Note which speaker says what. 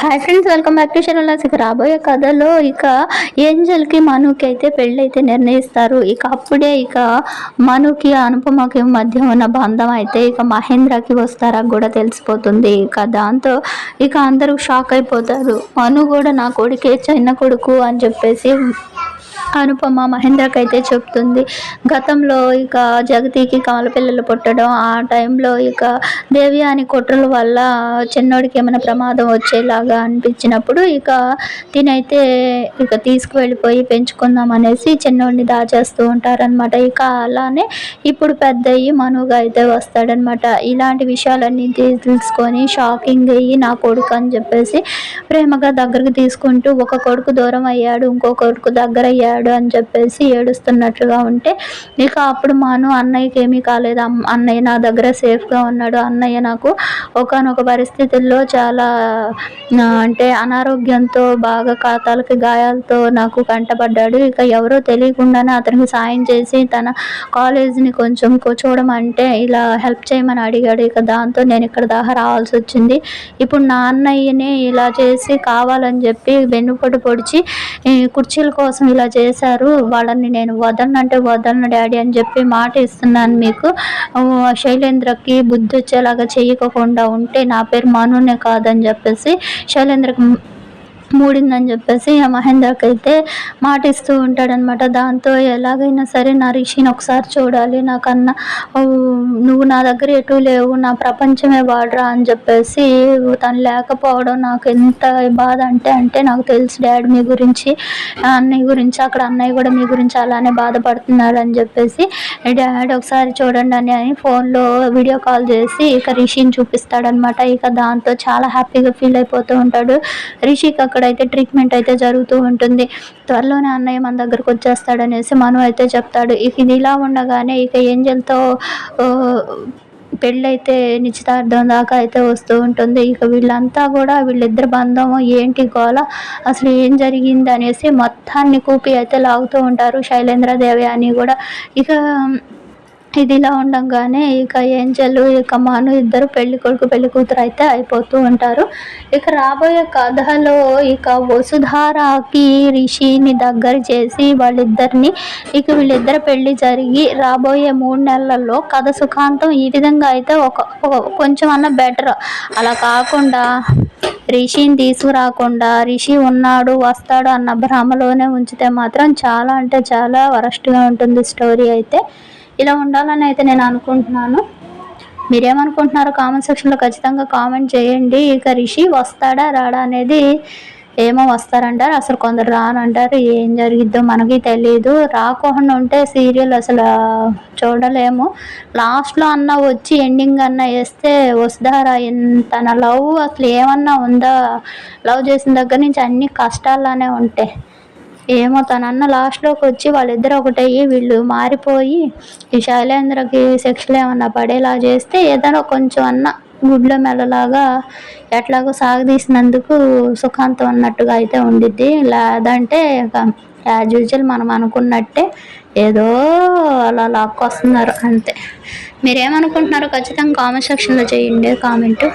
Speaker 1: Hi friends welcome back to షెరలాస్ ఇక రాబోయే కథలో ఇక ఏంజల్కి మనుకి అయితే పెళ్ళి అయితే నిర్ణయిస్తారు. ఇక అప్పుడే ఇక మనుకి అనుపమకి మధ్య ఉన్న బంధం అయితే ఇక మహేంద్రకి వస్తారా కూడా తెలిసిపోతుంది. ఇక దాంతో ఇక అందరూ షాక్ అయిపోతారు. మను కూడా నా కొడుకే చిన్న కొడుకు అని చెప్పేసి అనుపమ మహేంద్రకి అయితే చెప్తుంది. గతంలో ఇక జగతికి కాలు పిల్లలు పుట్టడం ఆ టైంలో ఇక దేవి అని కుట్రల వల్ల చిన్నోడికి ఏమైనా ప్రమాదం వచ్చేలాగా అనిపించినప్పుడు ఇక తినైతే ఇక తీసుకువెళ్ళిపోయి పెంచుకుందాం అనేసి చిన్నోడిని దాచేస్తూ ఉంటారనమాట ఇక అలానే ఇప్పుడు పెద్ద అయ్యి మనుగా అయితే వస్తాడనమాట ఇలాంటి విషయాలన్నీ తెలుసుకొని షాకింగ్ అయ్యి నా కొడుకు అని చెప్పేసి ప్రేమగా దగ్గరకు తీసుకుంటూ ఒక కొడుకు దూరం అయ్యాడు ఇంకో కొడుకు దగ్గర అయ్యాడు అని చెప్పేసి ఏడుస్తున్నట్లుగా ఉంటే ఇక అప్పుడు మాను అన్నయ్యకి ఏమీ కాలేదు అన్నయ్య నా దగ్గర సేఫ్గా ఉన్నాడు. అన్నయ్య నాకు ఒకనొక పరిస్థితుల్లో చాలా అంటే అనారోగ్యంతో బాగా ఖాతాలకి గాయాలతో నాకు కంటపడ్డాడు. ఇక ఎవరో తెలియకుండానే అతనికి సాయం చేసి తన కాలేజీని కొంచెం చూడమంటే ఇలా హెల్ప్ చేయమని అడిగాడు. ఇక దాంతో నేను ఇక్కడ దాకా రావాల్సి వచ్చింది. ఇప్పుడు నా అన్నయ్యని ఇలా చేసి కావాలని చెప్పి వెన్నుపొడి పొడిచి కుర్చీల కోసం ఇలా చేశారు. వాళ్ళని నేను వదలనంటే వదలను డాడీ అని చెప్పి మాట ఇస్తున్నాను మీకు. శైలేంద్రకి బుద్ధి వచ్చేలాగా చేయకుండా ఉంటే నా పేరు మనునే కాదని చెప్పేసి శైలేంద్రకు మూడిందని చెప్పేసి ఆ మహేంద్రకి అయితే మాటిస్తూ ఉంటాడనమాట దాంతో ఎలాగైనా సరే నా రిషిని ఒకసారి చూడాలి. నాకన్నా నువ్వు నా దగ్గర ఎటు లేవు నా ప్రపంచమే వాడరా అని చెప్పేసి తను లేకపోవడం నాకు ఎంత బాధ అంటే అంటే నాకు తెలుసు డాడీ మీ గురించి అన్నయ్య గురించి అక్కడ అన్నయ్య కూడా మీ గురించి అలానే బాధపడుతున్నాడు అని చెప్పేసి డాడీ ఒకసారి చూడండి అని అని ఫోన్లో వీడియో కాల్ చేసి ఇక రిషిని చూపిస్తాడనమాట ఇక దాంతో చాలా హ్యాపీగా ఫీల్ అయిపోతూ ఉంటాడు. రిషికి అక్కడైతే ట్రీట్మెంట్ అయితే జరుగుతూ ఉంటుంది. త్వరలోనే అన్నయ్య మన దగ్గరకు వచ్చేస్తాడనేసి మను అయితే చెప్తాడు. ఇక ఇది ఇలా ఉండగానే ఇక ఏంజల్తో పెళ్ళైతే నిశ్చితార్థం దాకా అయితే వస్తూ ఉంటుంది. ఇక వీళ్ళంతా కూడా వీళ్ళిద్దరు బంధం ఏంటి గోల? అసలు ఏం జరిగింది అనేసి మొత్తాన్ని కూపి అయితే లాగుతూ ఉంటారు శైలేంద్రదేవి అని కూడా. ఇక ఇదిలా ఉండగానే ఇక ఏంజలు ఇక మాను ఇద్దరు పెళ్ళి కొడుకు పెళ్ళి కూతురు అయితే అయిపోతూ ఉంటారు. ఇక రాబోయే కథలో ఇక వసుధారాకి రిషిని దగ్గర చేసి వాళ్ళిద్దరిని ఇక వీళ్ళిద్దరు పెళ్ళి జరిగి రాబోయే మూడు నెలల్లో కథ సుఖాంతం ఈ విధంగా అయితే ఒక కొంచెం అన్న బెటర్. అలా కాకుండా రిషిని తీసుకురాకుండా రిషి ఉన్నాడు వస్తాడు అన్న భ్రమలోనే ఉంచితే మాత్రం చాలా అంటే చాలా వరస్ట్గా ఉంటుంది స్టోరీ అయితే. ఇలా ఉండాలని అయితే నేను అనుకుంటున్నాను. మీరేమనుకుంటున్నారో కామెంట్ సెక్షన్లో ఖచ్చితంగా కామెంట్ చేయండి. ఇక రిషి వస్తాడా రాడా అనేది ఏమో వస్తారంటారు. అసలు కొందరు రానంటారు. ఏం జరిగిద్దో మనకి తెలియదు రాకుండా ఉంటే సీరియల్ అసలు చూడలేము. లాస్ట్లో అన్న వచ్చి ఎండింగ్ అన్న వేస్తే వస్తారా తన లవ్ అసలు ఏమన్నా ఉందా? లవ్ చేసిన దగ్గర నుంచి అన్ని కష్టాలనే ఉంటాయి ఏమో తనన్న లాస్ట్లోకి వచ్చి వాళ్ళిద్దరు ఒకటయ్యి వీళ్ళు మారిపోయి ఈ శైలేంద్రకి శిక్షలు ఏమన్నా పడేలా చేస్తే ఏదైనా కొంచెం అన్న గుడ్ల మెల్లలాగా ఎట్లాగో సాగదీసినందుకు సుఖాంతం అన్నట్టుగా అయితే ఉండిద్ది. లేదంటే యాజ్ యూజువల్ మనం అనుకున్నట్టే ఏదో అలా లాక్కొస్తున్నారు అంతే. మీరేమనుకుంటున్నారో ఖచ్చితంగా కామెంట్ సెక్షన్లో చేయండి కామెంటు